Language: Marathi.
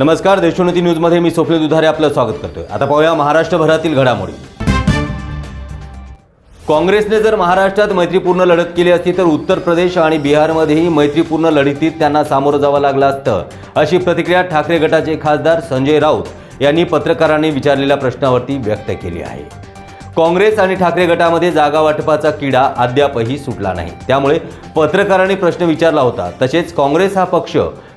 नमस्कार देशोन्नती न्यूजमध्ये मी सोफले दुधारे आपलं स्वागत करतोय. आता पाहूया महाराष्ट्रभरातील घडामोडी. काँग्रेसने जर महाराष्ट्रात मैत्रीपूर्ण लढत केली असती तर उत्तर प्रदेश आणि बिहारमध्येही मैत्रीपूर्ण लढतीत त्यांना सामोरं जावं लागलं असतं. अशी प्रतिक्रिया ठाकरे गटाचे खासदार संजय राऊत यांनी पत्रकारांनी विचारलेल्या प्रश्नावरती व्यक्त केली आहे. काँग्रेस आणि ठाकरे गटामध्ये जागा वाटपाचा किडा अद्यापही सुटला नाही. त्यामुळे पत्रकारांनी प्रश्न विचारला होता. तसेच काँग्रेस हा पक्ष